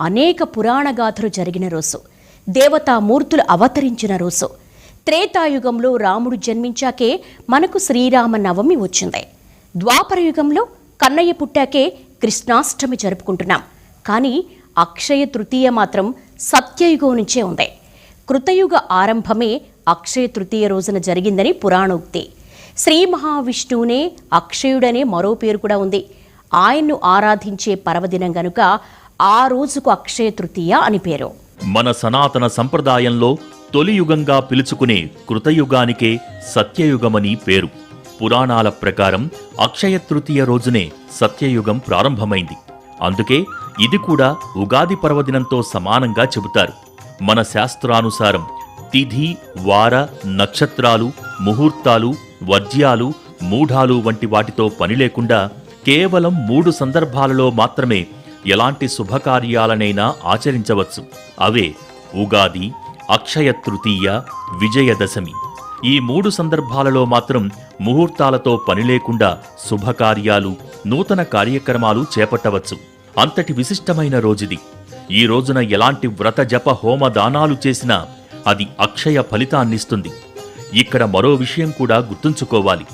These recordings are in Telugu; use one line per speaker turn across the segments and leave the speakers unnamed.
అనేక పురాణ గాథలు జరిగిన రోజు దేవతామూర్తులు అవతరించిన రోజు. త్రేతాయుగంలో రాముడు జన్మించాకే మనకు శ్రీరామ నవమి వచ్చింది. ద్వాపర యుగంలో కన్నయ్య పుట్టాకే కృష్ణాష్టమి జరుపుకుంటున్నాం. కానీ అక్షయ తృతీయ మాత్రం సత్యయుగం నుంచే ఉంది. కృతయుగ ఆరంభమే అక్షయ తృతీయ రోజున జరిగిందని పురాణోక్తి. శ్రీ మహావిష్ణువునే అక్షయుడనే మరో పేరు కూడా ఉంది. ఆయన్ను ఆరాధించే పర్వదినం గనుక ఆ రోజుకు అక్షయ తృతీయ అని పేరు.
మన సనాతన సంప్రదాయంలో తొలియుగంగా పిలుచుకునే కృతయుగానికే సత్యయుగమని పేరు. పురాణాల ప్రకారం అక్షయ తృతీయ రోజునే సత్యయుగం ప్రారంభమైంది. అందుకే ఇది కూడా ఉగాది పర్వదినంతో సమానంగా చెబుతారు. మన శాస్త్రానుసారం తిథి వార నక్షత్రాలు ముహూర్తాలు వర్జ్యాలు మూఢాలు వంటి వాటితో పని లేకుండా కేవలం మూడు సందర్భాలలో మాత్రమే ఎలాంటి శుభకార్యాలనైనా ఆచరించవచ్చు. అవే ఉగాది అక్షయ తృతీయ విజయదశమి ఈ మూడు సందర్భాలలో మాత్రం ముహూర్తాలతో పని లేకుండా శుభకార్యాలు నూతన కార్యక్రమాలు చేపట్టవచ్చు. అంతటి విశిష్టమైన రోజుది. ఈ రోజున ఎలాంటి వ్రత జప హోమ దానాలు చేసినా అది అక్షయ ఫలితాన్నిస్తుంది. ఇక్కడ మరో విషయం కూడా గుర్తుంచుకోవాలి.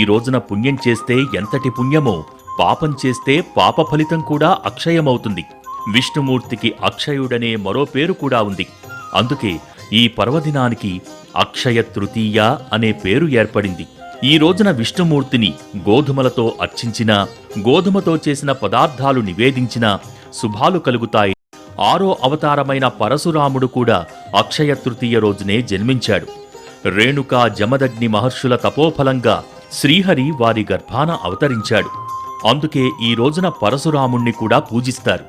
ఈ రోజున పుణ్యం చేస్తే ఎంతటి పుణ్యమో పాపం చేస్తే పాప ఫలితం కూడా అక్షయమవుతుంది. విష్ణుమూర్తికి అక్షయుడనే మరో పేరు కూడా ఉంది. అందుకే ఈ పర్వదినానికి అక్షయ తృతీయ అనే పేరు ఏర్పడింది. ఈ రోజున విష్ణుమూర్తిని గోధుమలతో అర్చించినా గోధుమతో చేసిన పదార్థాలు నివేదించినా శుభాలు కలుగుతాయి. ఆరో అవతారమైన పరశురాముడు కూడా అక్షయ తృతీయ రోజునే జన్మించాడు. రేణుకా జమదగ్ని మహర్షుల తపోఫలంగా శ్రీహరి వారి గర్భాన అవతరించాడు. అందుకే ఈ రోజున పరశురాముణ్ణి కూడా పూజిస్తారు.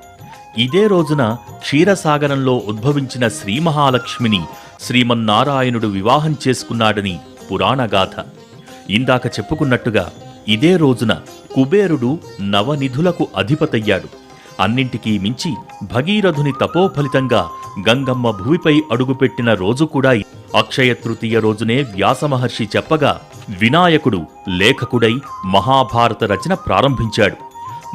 ఇదే రోజున క్షీరసాగరంలో ఉద్భవించిన శ్రీ మహాలక్ష్మిని శ్రీమన్నారాయణుడు వివాహం చేసుకున్నాడని పురాణగాథ ఇందాక చెప్పుకున్నట్టుగా ఇదే రోజున కుబేరుడు నవనిధులకు అధిపతయ్యాడు. అన్నింటికీ మించి భగీరథుని తపోఫలితంగా గంగమ్మ భూమిపై అడుగుపెట్టిన రోజు కూడా అక్షయ తృతీయ రోజునే వ్యాసమహర్షి చెప్పగా వినాయకుడు లేఖకుడై మహాభారత రచన ప్రారంభించాడు.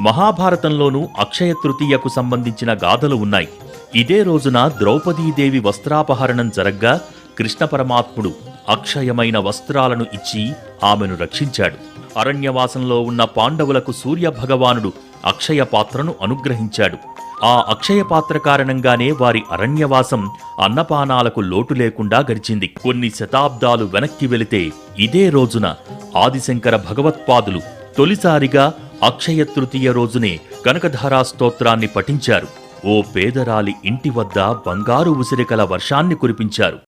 మహాభారతంలోనూ అక్షయ తృతీయకు సంబంధించిన గాథలు ఉన్నాయి. ఇదే రోజున ద్రౌపదీదేవి వస్త్రాపహరణం జరగ్గా కృష్ణ పరమాత్ముడు అక్షయమైన వస్త్రాలను ఇచ్చి ఆమెను రక్షించాడు. అరణ్యవాసంలో ఉన్న పాండవులకు సూర్య భగవానుడు అక్షయ పాత్రను అనుగ్రహించాడు. ఆ అక్షయ పాత్ర కారణంగానే వారి అరణ్యవాసం అన్నపానాలకు లోటు లేకుండా గడిచింది. కొన్ని శతాబ్దాలు వెనక్కి వెళితే ఇదే రోజున ఆదిశంకర భగవత్పాదులు తొలిసారిగా అక్షయ తృతీయ రోజునే కనకధారా స్తోత్రాన్ని పఠించారు. ఓ పేదరాలి ఇంటి వద్ద బంగారు ఉసిరికల వర్షాన్ని కురిపించారు.